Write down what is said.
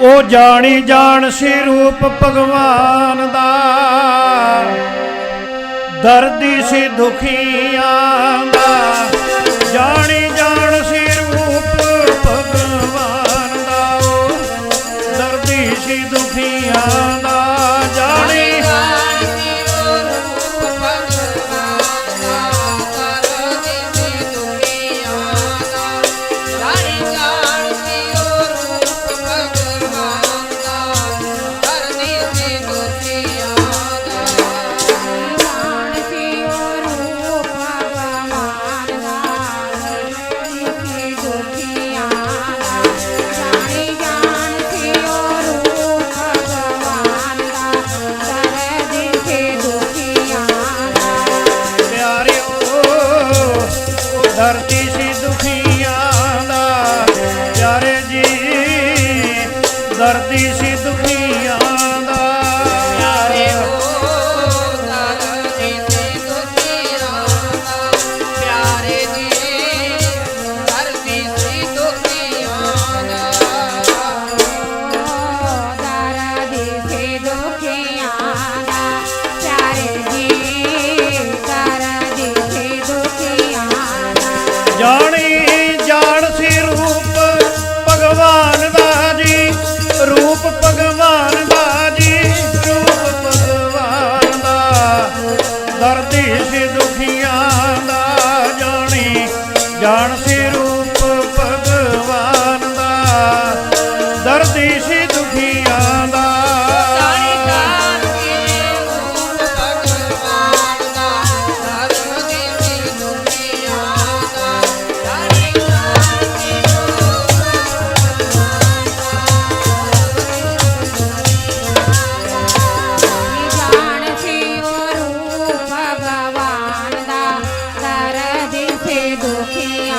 ਉਹ ਜਾਣੀ ਜਾਣ ਸੀ ਰੂਪ ਭਗਵਾਨ ਦਾ। ਦਰਦੀ ਸੀ ਦੁਖੀਆਂ ਦਾ। ਜਾਣੀ ਜਾਣ ਸੀ ਰੂਪ ਭਗਵਾਨ ਦਾ। ਦਰਦੀ ਸੀ ਦੁਖੀਆਂ ਪਿਆਰਿਓ ਉਹ ਧਰਤੀ ਸੀ ਦੁਖੀਆਂ ਦਾ। ਪਿਆਰੇ ਜੀ ਧਰਤੀ ਸੀ ਦੁਖੀਆਂ ਜਾਣੀ ਜਾਣ ਸੀ ਰੂਪ ਭਗਵਾਨ ਦਾ ਜੀ, ਰੂਪ ਭਗਵਾਨ ਦਾ ਜੀ, ਰੂਪ ਭਗਵਾਨ ਦਾ। ਦਰਦੀ ਸੀ ਦੁਖੀਆਂ ਦਾ ਜਾਣੀ, ਜਾਣ ਸੀ ਰੂਪ পাখি